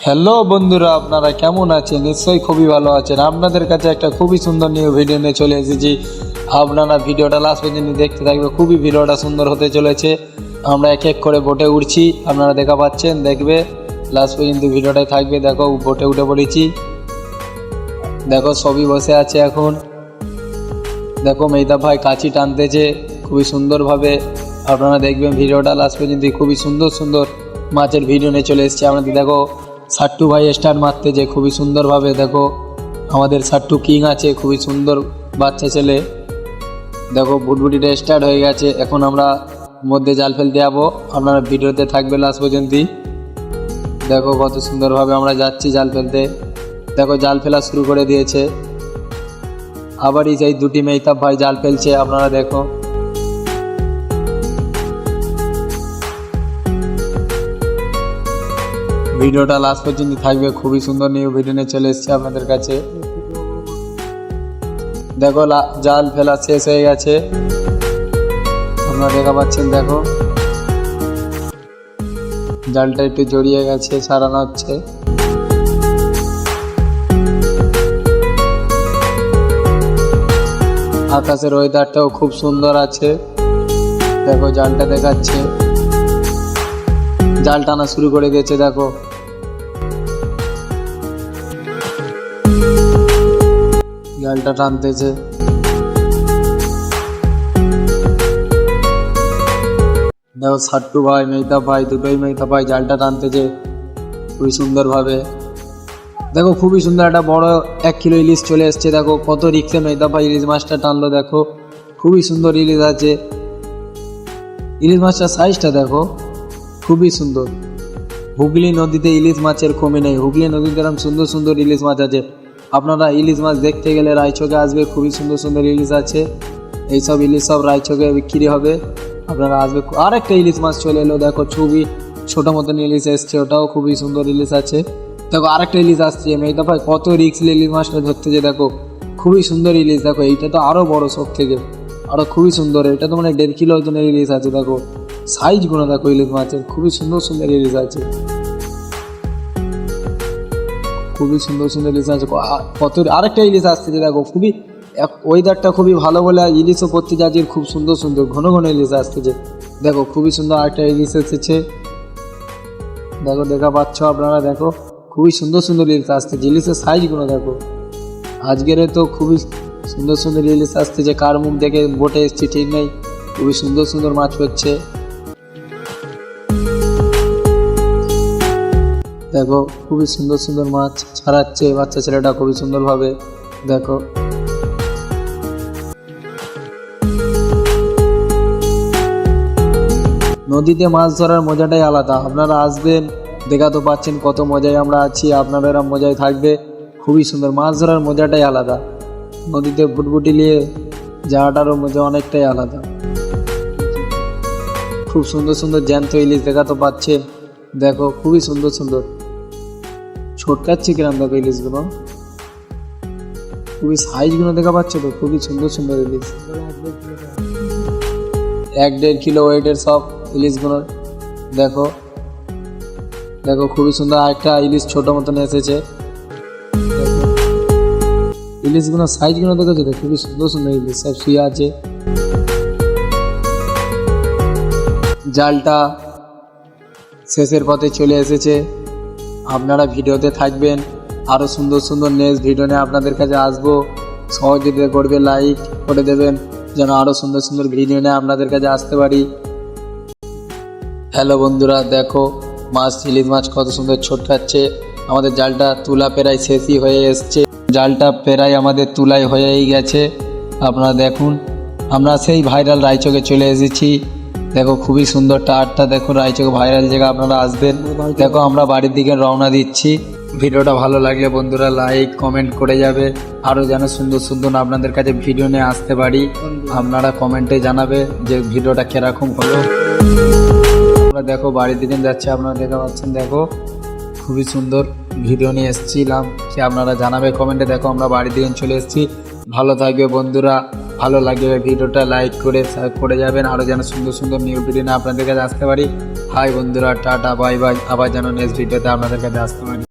Hello বন্ধুরা, আপনারা কেমন আছেন? নিশ্চয়ই খুবই ভালো আছেন। আপনাদের কাছে একটা খুবই সুন্দর নিউ ভিডিও নিয়ে চলে এসেছি। আপনারা ভিডিওটা লাস্ট পর্যন্ত দেখতে থাকবে। খুবই ভিডিওটা সুন্দর হতে চলেছে। আমরা এক এক করে বোটে উঠছি আপনারা দেখা পাচ্ছেন, দেখবে? লাস্ট পর্যন্ত ভিডিওটাই থাকবে। দেখো বোটে উঠে পড়েছি। দেখো, সবই বসে আছে এখন। দেখো, মেহতা ভাই কাছি টানতেছে। খুবই সুন্দরভাবে আপনারা দেখবেন ভিডিওটা লাস্ট পর্যন্ত খুবই সুন্দর সুন্দর মাছের ভিডিও নিয়ে চলে এসেছে। আমাদের দেখো সাট্টু ভাই স্টার মারতেছে খুবই সুন্দরভাবে, দেখো, আমাদের সাট্টু কিং আছে, খুবই সুন্দর বাচ্চা ছেলে। দেখো, বুটবুটিটা স্টার্ট হয়ে গেছে। এখন আমরা মধ্যে জাল ফেলতে যাব। আপনারা ভিডিওতে থাকবে লাস্ট পর্যন্তই দেখো, কত সুন্দরভাবে আমরা যাচ্ছি জাল ফেলতে। দেখো, জাল ফেলা শুরু করে দিয়েছে। আবারই সেই দুটি মেহতাব ভাই জাল ফেলছে, আপনারা দেখো। ভিডিওটা লাস্ট পর্যন্ত থাকবে, খুবই সুন্দর নিউ ভিডিও নিয়ে চলে এসেছে আপনাদের কাছে। দেখো জাল ফেলা শেষ হয়ে গেছে। আপনারা দেখা পাচ্ছেন, দেখো। জালটা একটু জড়িয়ে গেছে, সারানো হচ্ছে। আকাশের ওয়েদারটাও খুব সুন্দর আছে। দেখো, জালটা দেখাচ্ছে। জাল টানা শুরু করে দিয়েছে, দেখো। জালটা টানতেছে। দেখো, সাট্টু ভাই, মেহতা ভাই, দুটোই মেহতা ভাই জালটা টানতেছে খুবই সুন্দরভাবে। দেখো, খুবই সুন্দর একটা বড় এক কিলো ইলিশ চলে এসছে। দেখো, কত রিক্সে মেহতা ভাই ইলিশ মাছটা টানলো, দেখো। খুবই সুন্দর ইলিশ আছে। ইলিশ মাছটার সাইজটা দেখো, খুবই সুন্দর। হুগলি নদীতে ইলিশ মাছের কমে নেই। হুগলি নদীতে এরকম সুন্দর সুন্দর ইলিশ মাছ আছে। আপনারা ইলিশ মাছ দেখতে গেলে রায়চকে আসবে, খুবই সুন্দর সুন্দর ইলিশ আছে। এইসব ইলিশ সব রায়চকে বিক্রি হবে। আপনারা আসবে আর একটা ইলিশ মাছ চলে এলো, দেখো ছবি, ছোট মতন ইলিশ এসছে, ওটাও খুবই সুন্দর ইলিশ আছে। দেখো আরেকটা ইলিশ আসছে মেয়েটা ভাই কত রিক্স ইলিশ মাছটা ধরতেছে দেখো, খুবই সুন্দর ইলিশ, দেখো, এইটা তো আরও বড় সব থেকে আরও খুবই সুন্দর, এটা তো মানে দেড় কিলো ওজনের ইলিশ আছে, দেখো সাইজগুলো দেখো, ইলিশ মাছের, খুবই সুন্দর সুন্দর ইলিশ আছে। খুবই সুন্দর সুন্দর ইলিশ আছে। কত আরেকটা ইলিশ আসছে দেখো, খুবই ওয়েদারটা খুবই ভালো বলে ইলিশও পড়তে যাচ্ছে খুব সুন্দর সুন্দর ঘন ঘন ইলিশ আসতেছে দেখো খুবই সুন্দর আরেকটা ইলিশ এসেছে। দেখো, দেখা পাচ্ছ আপনারা, দেখো, খুবই সুন্দর সুন্দর ইলিশ আসতেছে ইলিশের সাইজগুলো দেখো। আজকের তো খুবই সুন্দর সুন্দর ইলিশ আসতেছে কার মুখ দেখে বোটে এসছি, ঠিক নেই। খুবই সুন্দর সুন্দর মাছ হচ্ছে। দেখো, খুবই সুন্দর সুন্দর মাছ ছাড়াচ্ছে বাচ্চা ছেলেটা খুবই সুন্দরভাবে। দেখো। নদীতে মাছ ধরার মজাটাই আলাদা। আপনারা আসবেন, দেখা তো পাচ্ছেন কত মজায় আমরা আছি আপনারা মজায় থাকবে। খুবই সুন্দর, মাছ ধরার মজাটাই আলাদা। নদীতে ফুটফুটি নিয়ে যাওয়াটারও মজা অনেকটাই আলাদা। খুব সুন্দর সুন্দর জ্যান্ত ইলিশ দেখা তো পাচ্ছেন দেখো, খুবই সুন্দর সুন্দর। কিরাম দেখো ইলিশগুলো খুবই সাইজগুলো দেখা পাচ্ছ তো, খুবই সুন্দর সুন্দর ইলিশ এক দেড় কিলো ওয়েটের সব ইলিশগুলো দেখো দেখো খুবই সুন্দর আরেকটা ইলিশ ছোট মতন এসেছে। ইলিশগুলো সাইজগুলো দেখেছ তো, খুবই সুন্দর সুন্দর ইলিশ সব শুয়ে আছে। জালটা শেষের পথে চলে এসেছে। আপনারা ভিডিওতে থাকবেন। আরও সুন্দর সুন্দর নেক্সট ভিডিও নিয়ে আপনাদের কাছে আসব। সহযোগিতা করবে লাইক করে দেবেন, যেন আরও সুন্দর সুন্দর ভিডিও নিয়ে আপনাদের কাছে আসতে পারি। হ্যালো বন্ধুরা, দেখো, মাছ ইলিশ মাছ কত সুন্দর ছোটকাচ্ছে। আমাদের জালটা তুলা প্রায় শেষই হয়ে এসছে। জালটা প্রায় আমাদের তুলাই হয়েই গেছে। আপনারা দেখুন, আমরা সেই ভাইরাল রায়চকে চলে এসেছি। দেখো, খুবই সুন্দর টাটটা দেখো রায়চক ভাইরাল জায়গা, আপনারা আসবেন। দেখো, আমরা বাড়ির দিকে রওনা দিচ্ছি। ভিডিওটা ভালো লাগলে বন্ধুরা লাইক কমেন্ট করে যাবে। আরও যেন সুন্দর সুন্দর আপনাদের কাছে ভিডিও নিয়ে আসতে পারি। আপনারা কমেন্টে জানাবে যে ভিডিওটা কীরকম হলো। আমরা দেখো, বাড়ির দিকে যাচ্ছে, আপনারা দেখা পাচ্ছেন, দেখো। খুবই সুন্দর ভিডিও নিয়ে এসেছিলাম। সে আপনারা জানাবে কমেন্টে দেখো, আমরা বাড়ির দিকে চলে এসেছি। ভালো থাকবে বন্ধুরা। ভালো লাগে ভিডিওটা লাইক করে করে যাবেন। আরও যেন সুন্দর সুন্দর নিউ ভিডিও নিয়ে আপনাদের কাছে আসতে পারি। হাই বন্ধুরা, টাটা বাই বাই আবার যেন নেক্সট ভিডিওতে আপনাদের কাছে আসতে পারি।